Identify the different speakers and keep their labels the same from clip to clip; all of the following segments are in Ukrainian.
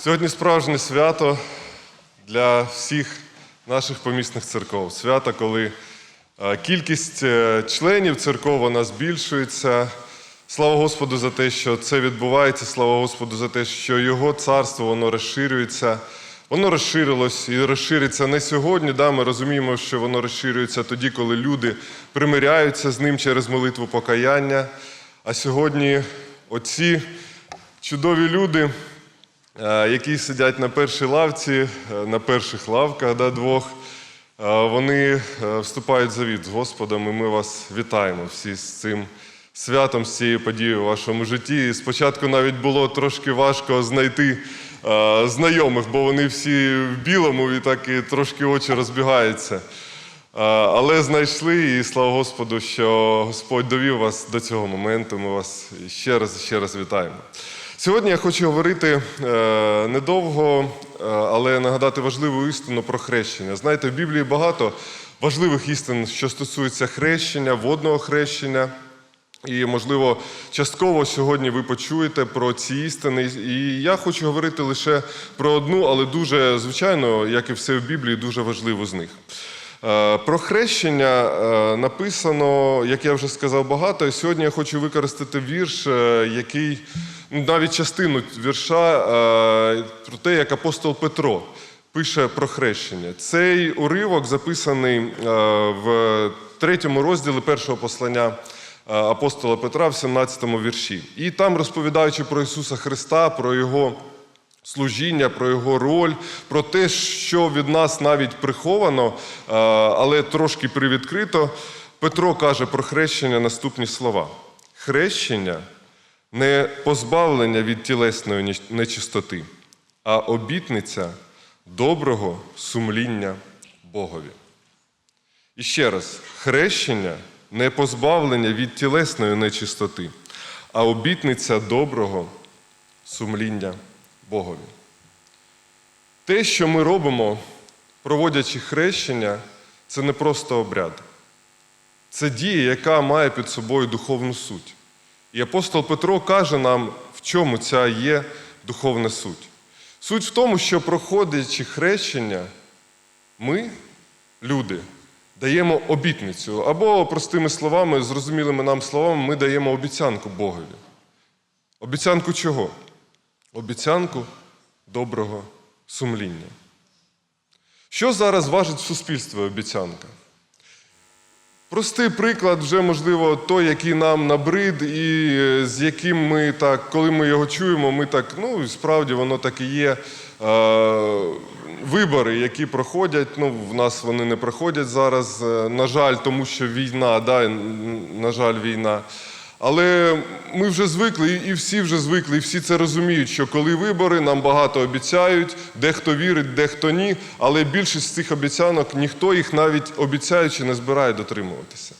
Speaker 1: Сьогодні справжнє свято для всіх наших помісних церков. Свято, коли е, кількість е, членів церков вона збільшується. Слава Господу за те, що це відбувається. Слава Господу за те, що Його царство воно розширюється. Воно розширилось і розшириться не сьогодні. Да, ми розуміємо, що воно розширюється тоді, коли люди примиряються з ним через молитву покаяння. А сьогодні оці чудові люди, які сидять на першій лавці, е, на перших лавках да, двох, е, вони е, вступають в завіт з Господом, і ми вас вітаємо всі з цим святом, з цією подією в вашому житті. І спочатку навіть було трошки важко знайти е, знайомих, бо вони всі в білому і так і трошки очі розбігаються. Е, Але знайшли, і слава Господу, що Господь довів вас до цього моменту. Ми вас ще раз і ще раз вітаємо. Сьогодні я хочу говорити е, недовго, е, але нагадати важливу істину про хрещення. Знаєте, в Біблії багато важливих істин, що стосуються хрещення, водного хрещення. І, можливо, частково сьогодні ви почуєте про ці істини. І я хочу говорити лише про одну, але дуже, звичайно, як і все в Біблії, дуже важливу з них. Е, Про хрещення е, написано, як я вже сказав, багато. І сьогодні я хочу використати вірш, е, який ну, навіть частину вірша про те, як апостол Петро пише про хрещення. Цей уривок записаний в третьому розділі першого послання апостола Петра в 17 вірші. І там, розповідаючи про Ісуса Христа, про Його служіння, про його роль, про те, що від нас навіть приховано, е, але трошки привідкрито, Петро каже про хрещення наступні слова: хрещення не позбавлення від тілесної нечистоти, а обітниця доброго сумління Богові. І ще раз, хрещення не позбавлення від тілесної нечистоти, а обітниця доброго сумління Богові. Те, що ми робимо, проводячи хрещення, це не просто обряд. Це дія, яка має під собою духовну суть. І апостол Петро каже нам, в чому ця є духовна суть. Суть в тому, що проходячи хрещення, ми, люди, даємо обітницю. Або, простими словами, зрозумілими нам словами, ми даємо обіцянку Богові. Обіцянку чого? Обіцянку доброго сумління. Що зараз важить в суспільстві обіцянка? Простий приклад, вже, можливо, той, який нам набрид, і е, з яким ми так, коли ми його чуємо, ми так, ну і справді воно так і є. Е, вибори, які проходять, ну, в нас вони не проходять зараз, е, на жаль, тому що війна, да, на жаль, війна. Але ми вже звикли, і всі вже звикли, і всі це розуміють, що коли вибори, нам багато обіцяють, дехто вірить, дехто ні, але більшість з цих обіцянок ніхто їх навіть обіцяючи не збирає дотримуватися.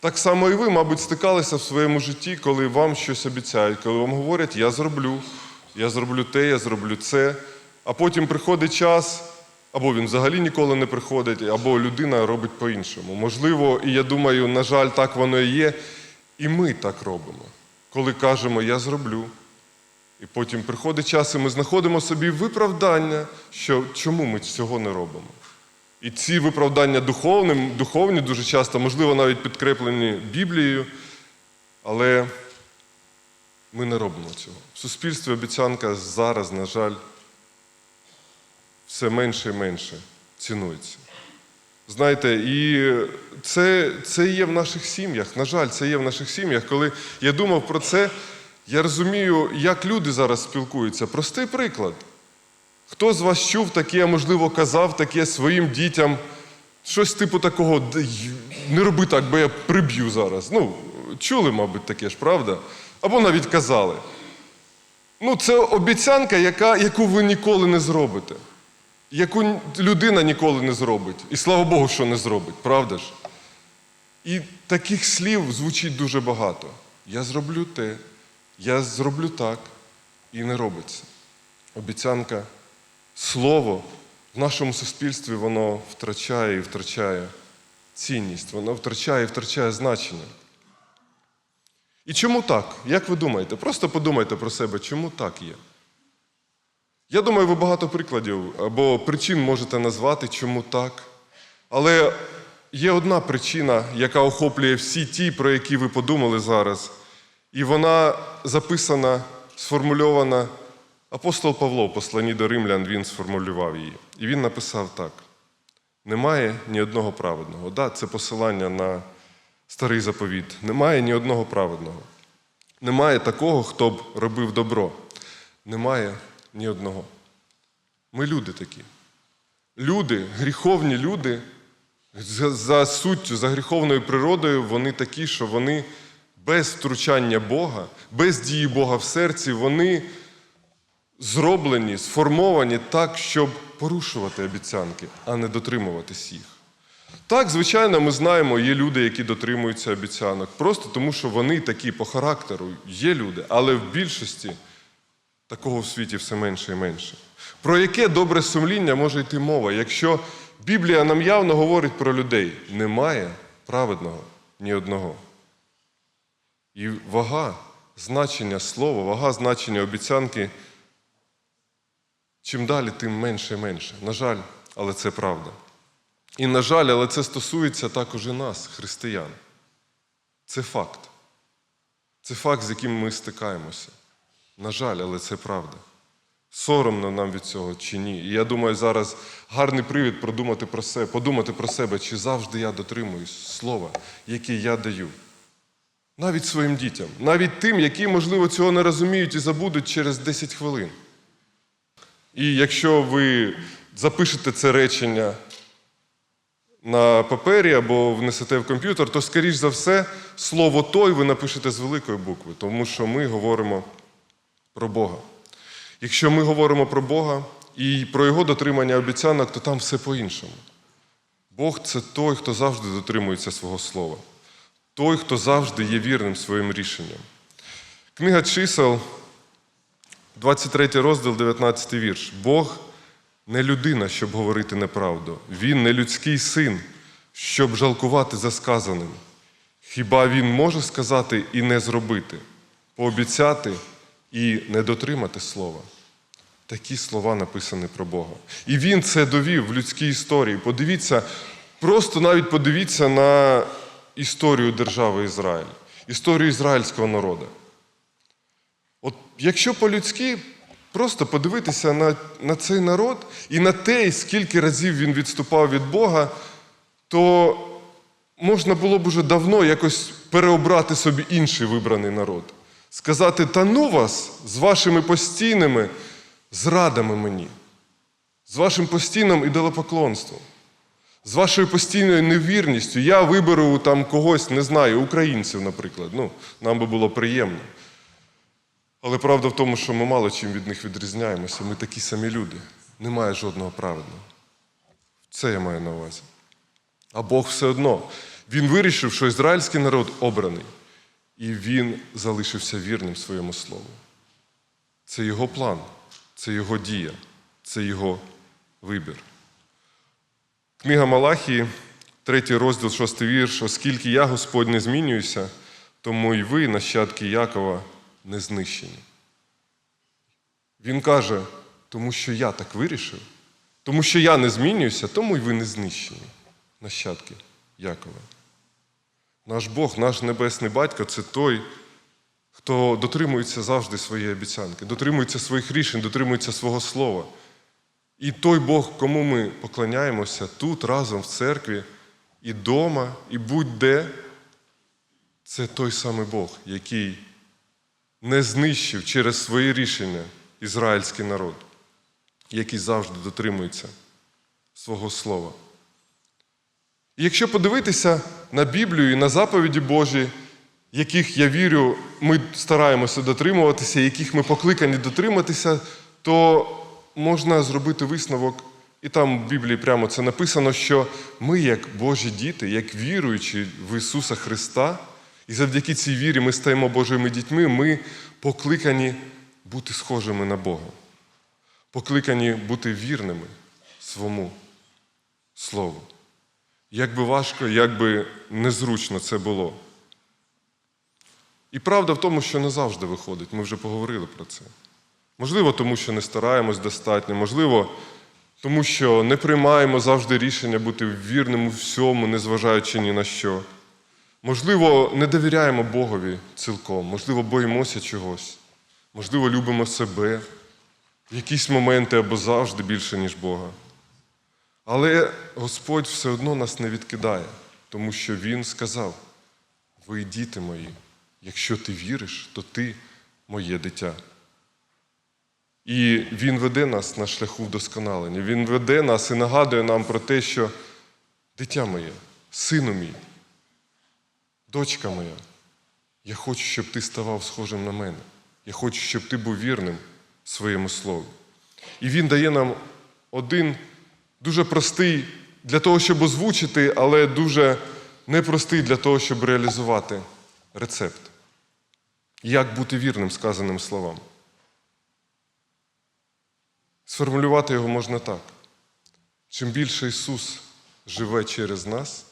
Speaker 1: Так само і ви, мабуть, стикалися в своєму житті, коли вам щось обіцяють, коли вам говорять, я зроблю, я зроблю те, я зроблю це. А потім приходить час, або він взагалі ніколи не приходить, або людина робить по-іншому. Можливо, і я думаю, на жаль, так воно і є. І ми так робимо, коли кажемо Я зроблю. І потім приходить час, і ми знаходимо собі виправдання, що чому ми цього не робимо. І ці виправдання духовним, духовні дуже часто, можливо, навіть підкреплені Біблією, але ми не робимо цього. В суспільстві обіцянка зараз, на жаль, все менше і менше цінується. Знаєте, і це, це є в наших сім'ях. На жаль, це є в наших сім'ях. Коли я думав про це, я розумію, як люди зараз спілкуються. Простий приклад. Хто з вас чув таке, можливо, казав таке своїм дітям? Щось типу такого, не роби так, бо я приб'ю зараз. Ну, чули, мабуть, таке ж, правда? Або навіть казали. Ну, це обіцянка, яка, яку ви ніколи не зробите яку людина ніколи не зробить. І слава Богу, що не зробить, правда ж? І таких слів звучить дуже багато. Я зроблю те, я зроблю так, і не робиться. Обіцянка, слово в нашому суспільстві воно втрачає і втрачає цінність, воно втрачає і втрачає значення. І чому так? Як ви думаєте? Просто подумайте про себе, чому так є? Я думаю, ви багато прикладів або причин можете назвати, чому так. Але є одна причина, яка охоплює всі ті, про які ви подумали зараз. І вона записана, сформульована. Апостол Павло в посланні до римлян він сформулював її. І він написав так: немає ні одного праведного. Да, це посилання на старий заповіт. Немає ні одного праведного. Немає такого, хто б робив добро. Немає ні одного. Ми люди такі. Люди, гріховні люди, за, за суттю, за гріховною природою, вони такі, що вони без втручання Бога, без дії Бога в серці, вони зроблені, сформовані так, щоб порушувати обіцянки, а не дотримуватись їх. Так, звичайно, ми знаємо, є люди, які дотримуються обіцянок, просто тому, що вони такі по характеру, є люди, але в більшості такого в світі все менше і менше. Про яке добре сумління може йти мова, якщо Біблія нам явно говорить про людей: немає праведного ні одного. І вага значення слова, вага значення обіцянки, чим далі, тим менше і менше. На жаль, але це правда. І, на жаль, але це стосується також і нас, християн. Це факт. Це факт, з яким ми стикаємося. На жаль, але це правда. Соромно нам від цього чи ні. І я думаю, зараз гарний привід продумати про себе, подумати про себе, чи завжди я дотримуюсь слова, яке я даю. Навіть своїм дітям, навіть тим, які, можливо, цього не розуміють і забудуть через 10 хвилин. І якщо ви запишете це речення на папері або внесете в комп'ютер, то, скоріш за все, слово той ви напишете з великої букви, тому що ми говоримо про Бога. Якщо ми говоримо про Бога і про Його дотримання обіцянок, то там все по-іншому. Бог це той, хто завжди дотримується свого слова, той, хто завжди є вірним своїм рішенням. Книга чисел, 23 розділ, 19 вірш. Бог не людина, щоб говорити неправду. Він не людський син, щоб жалкувати за сказаним. Хіба він може сказати і не зробити, пообіцяти і не дотримати слова? Такі слова написані про Бога. І він це довів в людській історії. Подивіться, просто навіть подивіться на історію держави Ізраїль, історію ізраїльського народу. От якщо по-людськи просто подивитися на, на цей народ і на те, скільки разів він відступав від Бога, то можна було б уже давно якось переобрати собі інший вибраний народ. Сказати, та ну вас з вашими постійними зрадами мені, з вашим постійним ідолопоклонством, з вашою постійною невірністю. Я виберу там когось, не знаю, українців, наприклад. Ну, нам би було приємно. Але правда в тому, що ми мало чим від них відрізняємося. Ми такі самі люди. Немає жодного праведного. Це я маю на увазі. А Бог все одно. Він вирішив, що ізраїльський народ обраний, і він залишився вірним своєму слову. Це його план, це його дія, це його вибір. Книга Малахії, третій розділ, шостий вірш. Оскільки я, Господь, не змінююся, тому і ви, нащадки Якова, не знищені. Він каже, тому що я так вирішив, тому що я не змінююся, тому й ви не знищені, нащадки Якова. Наш Бог, наш Небесний Батько це той, хто дотримується завжди своєї обіцянки, дотримується своїх рішень, дотримується свого слова. І той Бог, кому ми поклоняємося тут, разом в церкві, і дома, і будь-де, це той самий Бог, який не знищив через свої рішення ізраїльський народ, який завжди дотримується свого слова. Якщо подивитися на Біблію і на заповіді Божі, яких я вірю, ми стараємося дотримуватися, яких ми покликані дотриматися, то можна зробити висновок, і там в Біблії прямо це написано, що ми, як Божі діти, як віруючі в Ісуса Христа, і завдяки цій вірі ми стаємо Божими дітьми, ми покликані бути схожими на Бога, покликані бути вірними своєму Слову. Як би важко, як би незручно це було. І правда в тому, що не завжди виходить, ми вже поговорили про це. Можливо, тому що не стараємось достатньо, можливо, тому що не приймаємо завжди рішення бути вірним у всьому, незважаючи ні на що. Можливо, не довіряємо Богові цілком, можливо, боїмося чогось, можливо, любимо себе в якісь моменти або завжди більше, ніж Бога. Але Господь все одно нас не відкидає, тому що Він сказав: ви діти мої, якщо ти віриш, то ти моє дитя. І Він веде нас на шляху вдосконалення. Він веде нас і нагадує нам про те, що дитя моє, сину мій, дочка моя, я хочу, щоб ти ставав схожим на мене. Я хочу, щоб ти був вірним своєму слову. І він дає нам один дуже простий для того, щоб озвучити, але дуже непростий для того, щоб реалізувати рецепт. Як бути вірним сказаним словам? Сформулювати його можна так. Чим більше Ісус живе через нас,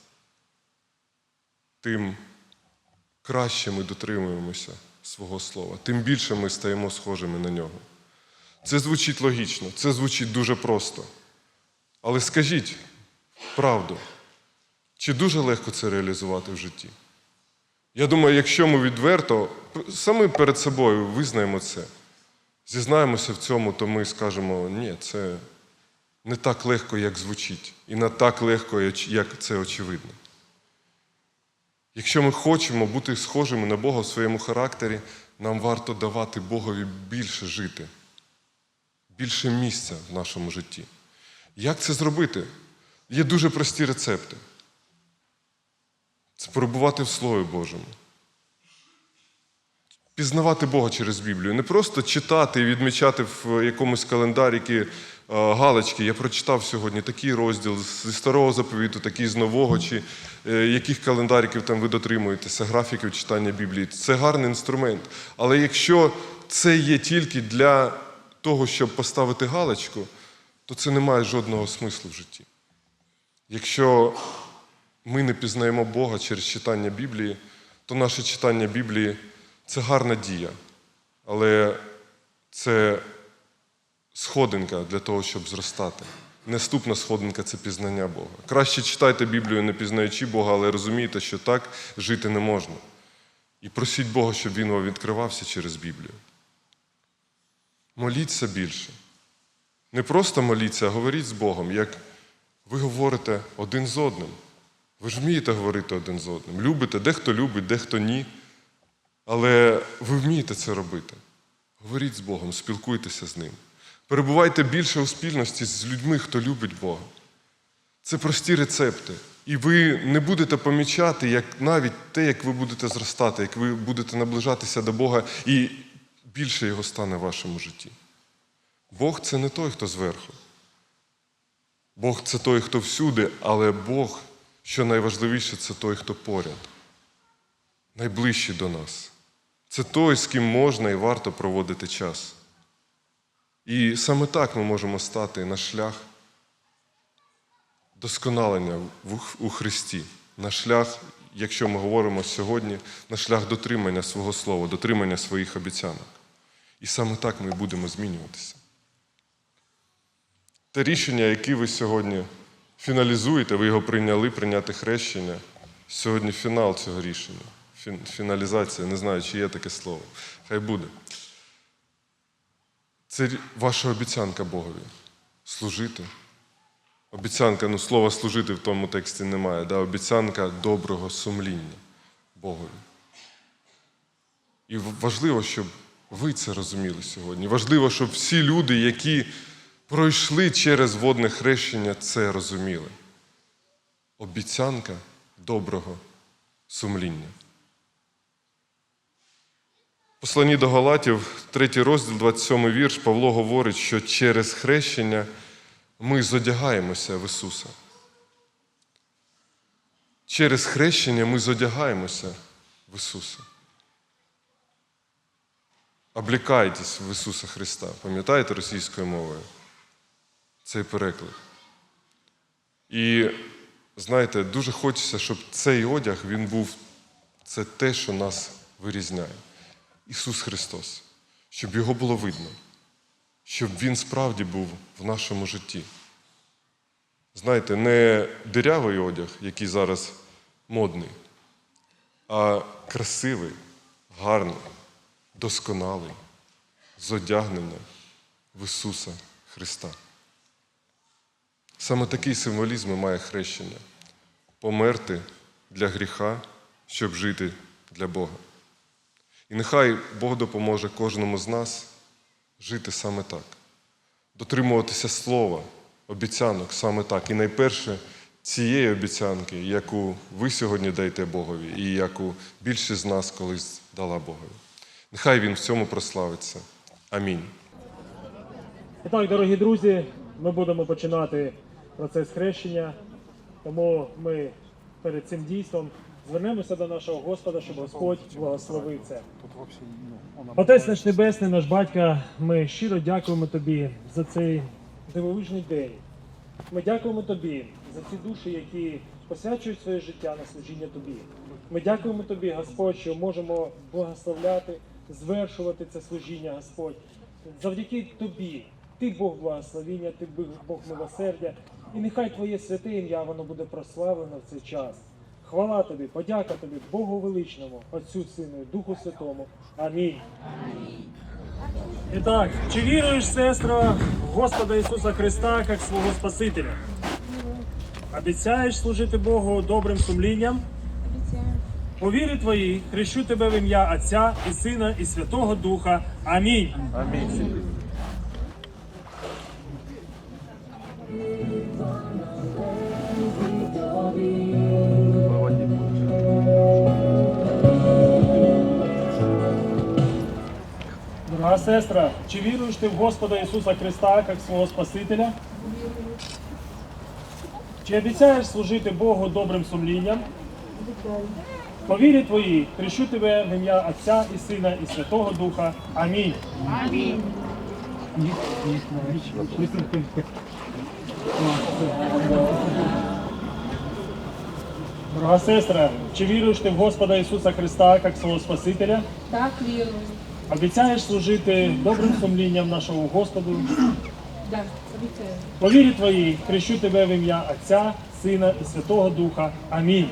Speaker 1: тим краще ми дотримуємося свого Слова, тим більше ми стаємо схожими на нього. Це звучить логічно, це звучить дуже просто. Але скажіть правду, чи дуже легко це реалізувати в житті? Я думаю, якщо ми відверто самі перед собою визнаємо це, зізнаємося в цьому, то ми скажемо, ні, це не так легко, як звучить, і не так легко, як це очевидно. Якщо ми хочемо бути схожими на Бога в своєму характері, нам варто давати Богові більше жити, більше місця в нашому житті. Як це зробити? Є дуже прості рецепти. Це перебувати в Слові Божому. Пізнавати Бога через Біблію. Не просто читати і відмічати в якомусь календарі галочки. Я прочитав сьогодні такий розділ зі старого заповіту, такий з нового, чи е, яких календариків там ви дотримуєтеся, графіків читання Біблії. Це гарний інструмент. Але якщо це є тільки для того, щоб поставити галочку, то це не має жодного смислу в житті. Якщо ми не пізнаємо Бога через читання Біблії, то наше читання Біблії це гарна дія, але це сходинка для того, щоб зростати. Наступна сходинка це пізнання Бога. Краще читайте Біблію, не пізнаючи Бога, але розумійте, що так жити не можна. І просіть Бога, щоб Він вам відкривався через Біблію. Моліться більше. Не просто моліться, а говоріть з Богом, як ви говорите один з одним. Ви ж вмієте говорити один з одним. Любите, дехто любить, дехто ні. Але ви вмієте це робити. Говоріть з Богом, спілкуйтеся з Ним. Перебувайте більше у спільності з людьми, хто любить Бога. Це прості рецепти. І ви не будете помічати, як навіть те, як ви будете зростати, як ви будете наближатися до Бога, і більше його стане в вашому житті. Бог це не той, хто зверху. Бог це той, хто всюди, але Бог, що найважливіше, це той, хто поряд, найближчий до нас. Це той, з ким можна і варто проводити час. І саме так ми можемо стати на шлях досконалення у Христі, на шлях, якщо ми говоримо сьогодні, на шлях дотримання свого слова, дотримання своїх обіцянок. І саме так ми будемо змінюватися. Те рішення, яке ви сьогодні фіналізуєте, ви його прийняли, прийняти хрещення. Сьогодні фінал цього рішення. Фіналізація, не знаю, чи є таке слово. Хай буде. Це ваша обіцянка Богові служити. Обіцянка, ну слова служити в тому тексті немає, да? обіцянка доброго сумління Богові. І важливо, щоб ви це розуміли сьогодні. Важливо, щоб всі люди, які пройшли через водне хрещення, це розуміли. Обіцянка доброго сумління. Посланні до Галатів, 3 розділ, 27 вірш, Павло говорить, що через хрещення ми зодягаємося в Ісуса. Через хрещення ми зодягаємося в Ісуса. Облікайтесь в Ісуса Христа. Пам'ятаєте російською мовою? Цей переклад. І знаєте, дуже хочеться, щоб цей одяг він був це те, що нас вирізняє. Ісус Христос, щоб Його було видно. щоб він справді був в нашому житті. Знаєте, не дирявий одяг, який зараз модний, а красивий, гарний, досконалий, зодягнений в Ісуса Христа. Саме такий символізм має хрещення померти для гріха, щоб жити для Бога. І нехай Бог допоможе кожному з нас жити саме так, дотримуватися слова, обіцянок саме так. І найперше цієї обіцянки, яку ви сьогодні даєте Богові, і яку більшість з нас колись дала Богові. Нехай Він в цьому прославиться. Амінь.
Speaker 2: Так, дорогі друзі, ми будемо починати процес хрещення, тому ми перед цим дійством звернемося до нашого Господа, щоб Господь благословив це. Отець наш Небесний, наш батько, ми щиро дякуємо Тобі за цей дивовижний день. Ми дякуємо Тобі за ці душі, які посвячують своє життя на служіння Тобі. Ми дякуємо Тобі, Господь, що можемо благословляти, звершувати це служіння, Господь. Завдяки Тобі, Ти Бог благословіння, Ти Бог милосердя, і нехай Твоє святе ім'я воно буде прославлено в цей час. Хвала тобі, подяка тобі, Богу величному, Отцю Сину і Духу Святому. Амінь. І так, чи віруєш, сестра, в Господа Ісуса Христа як свого Спасителя? Обіцяєш служити Богу добрим сумлінням? По вірі твоїй хрещу тебе в ім'я Отця і Сина і Святого Духа. Амінь. Дорога сестра, чи віруєш ти в Господа Ісуса Христа як свого Спасителя? Чи обіцяєш служити Богу добрим сумлінням? По вірі твоїй хрещу тебе в ім'я Отця і Сина і Святого Духа. Амінь. Дорога сестра, чи віруєш ти в Господа Ісуса Христа як свого Спасителя?
Speaker 3: Так, вірую.
Speaker 2: Обіцяєш служити добрим сумлінням нашого Господу.
Speaker 3: Да, обіцяю.
Speaker 2: По вірі твоїй хрещу тебе в ім'я Отця, Сина і Святого Духа. Амінь.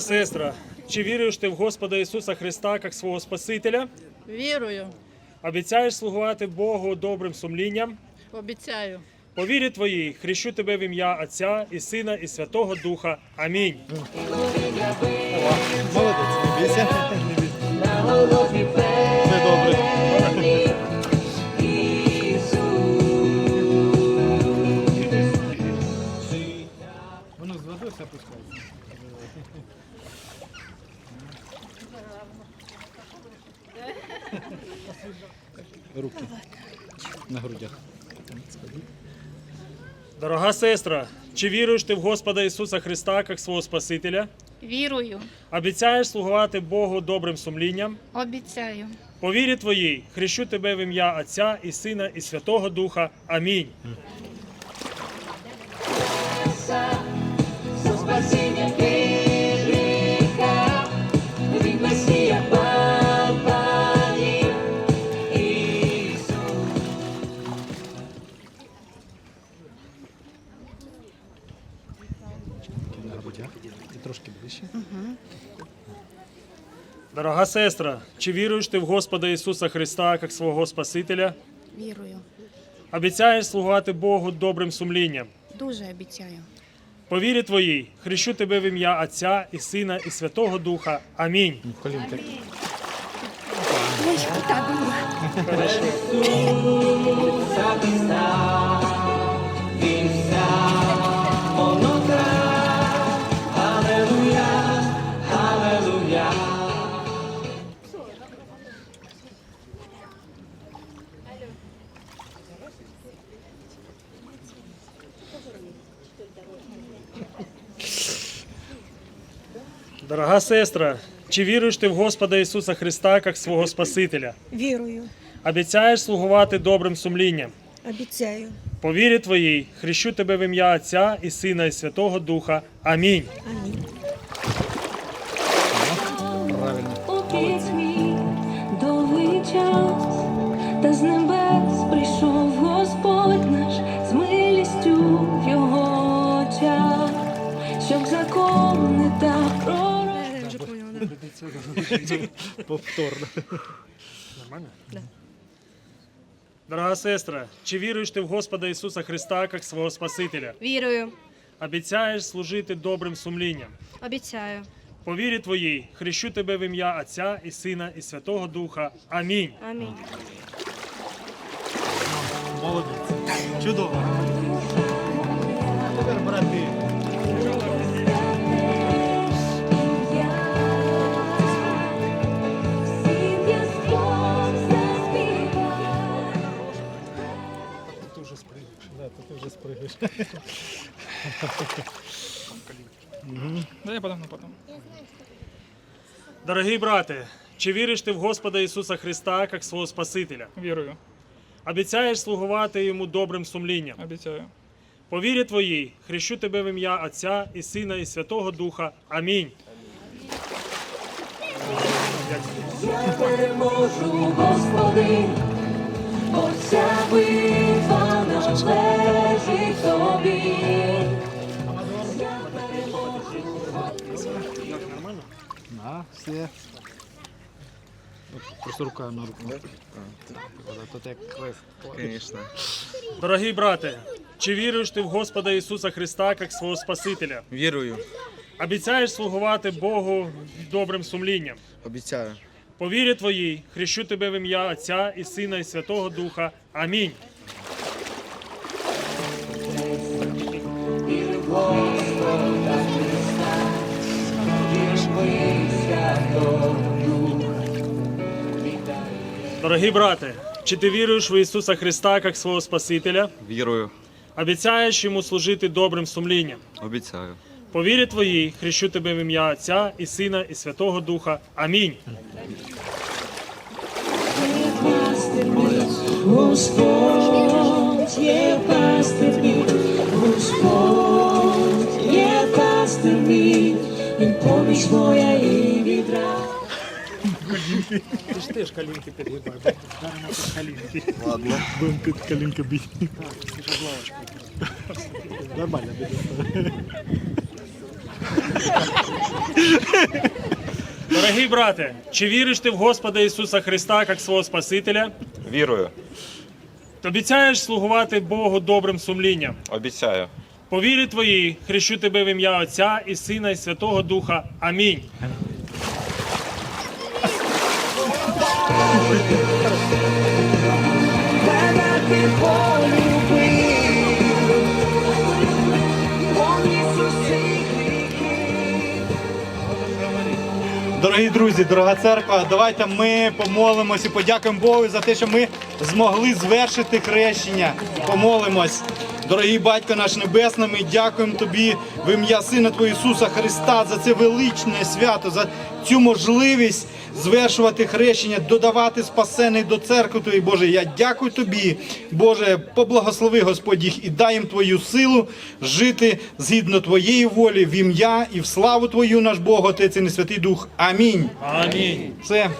Speaker 2: Дорога сестра, чи віруєш ти в Господа Ісуса Христа як свого Спасителя?
Speaker 3: Вірую,
Speaker 2: Обіцяєш слугувати Богу добрим сумлінням?
Speaker 3: обіцяю.
Speaker 2: По вірі твоїй хрещу тебе в ім'я Отця і Сина і Святого Духа. Амінь.
Speaker 4: Воно Руки на грудях.
Speaker 2: Дорога сестра, чи віруєш ти в Господа Ісуса Христа як свого Спасителя?
Speaker 5: Вірую,
Speaker 2: Обіцяєш слугувати Богу добрим сумлінням?
Speaker 5: обіцяю.
Speaker 2: По вірі твоїй хрещу тебе в ім'я Отця і Сина і Святого Духа. Амінь.
Speaker 6: За
Speaker 2: Дорога сестра, чи віруєш ти в Господа Ісуса Христа як свого Спасителя?
Speaker 5: Вірую.
Speaker 2: Обіцяєш слугувати Богу добрим сумлінням?
Speaker 5: Дуже обіцяю.
Speaker 2: По вірі твоїй хрещу тебе в ім'я Отця і Сина і Святого Духа. Амінь.
Speaker 4: Ну, в
Speaker 2: Дорога сестра, чи віруєш ти в Господа Ісуса Христа як свого Спасителя?
Speaker 7: Вірую,
Speaker 2: Обіцяєш слугувати добрим сумлінням.
Speaker 7: обіцяю.
Speaker 2: По вірі твоїй хрещу тебе в ім'я Отця і Сина і Святого Духа. Амінь.
Speaker 7: Амінь.
Speaker 4: Повторно.
Speaker 2: Нормально? Дорога сестра, чи віруєш ти в Господа Ісуса Христа як свого Спасителя?
Speaker 8: Вірую,
Speaker 2: Обіцяєш служити добрим сумлінням.
Speaker 8: обіцяю.
Speaker 2: По вірі твоїй хрещу тебе в ім'я Отця і Сина і Святого Духа. Амінь.
Speaker 8: Амінь.
Speaker 4: Молодець. Чудово. Ти вже спригнеш. Да,
Speaker 9: я потом, потом.
Speaker 2: Дорогий брате, чи віриш ти в Господа Ісуса Христа як свого Спасителя?
Speaker 9: Вірую,
Speaker 2: Обіцяєш слугувати йому добрим сумлінням.
Speaker 9: обіцяю.
Speaker 2: По вірі твоїй хрещу тебе в ім'я Отця і Сина і Святого Духа. Амінь.
Speaker 10: Я переможу, Господи, бо ця битва належить тобі. Я переможу,
Speaker 4: На, все. Просто рука на руку. Тут як
Speaker 11: Конечно.
Speaker 2: Дорогий брате, чи віруєш ти в Господа Ісуса Христа як свого Спасителя?
Speaker 11: Вірую,
Speaker 2: Обіцяєш слугувати Богу добрим сумлінням.
Speaker 11: обіцяю.
Speaker 2: По вірі твоїй хрещу тебе в ім'я Отця і Сина і Святого Духа. Амінь. Дорогі брате, чи ти віруєш в Ісуса Христа як свого Спасителя?
Speaker 11: Вірую,
Speaker 2: Обіцяєш йому служити добрим сумлінням.
Speaker 11: обіцяю.
Speaker 2: По вірі твоїй хрещу тебе в ім'я Отця і Сина і Святого Духа. Амінь.
Speaker 10: Господь є пастир мій, Господь є пастир мій, він поміч моя і відра.
Speaker 2: Ти ж теж калінки підгибай. Даримо тут калінки.
Speaker 11: Ладно.
Speaker 4: Будемо під калінка бити. Нормально буде.
Speaker 2: Дорогий брате, чи віриш ти в Господа Ісуса Христа як свого Спасителя?
Speaker 11: Вірую,
Speaker 2: Обіцяєш слугувати Богу добрим сумлінням.
Speaker 11: обіцяю.
Speaker 2: По вірі твоїй хрещу тебе в ім'я Отця і Сина і Святого Духа. Амінь.
Speaker 12: Дорогі друзі, дорога церква, давайте ми помолимось і подякуємо Богу за те, що ми змогли звершити хрещення. Помолимось. Дорогий батько наш небесний, ми дякуємо тобі в ім'я Сина Твого Ісуса Христа за це величне свято, за цю можливість звершувати хрещення, додавати спасений до церкви Твоєї, Боже. Я дякую тобі, Боже, поблагослови Господь їх і дай їм Твою силу жити згідно Твоєї волі, в ім'я і в славу Твою, наш Бог, Отець і Несвятий Дух. Амінь.
Speaker 2: Амінь.
Speaker 12: Все.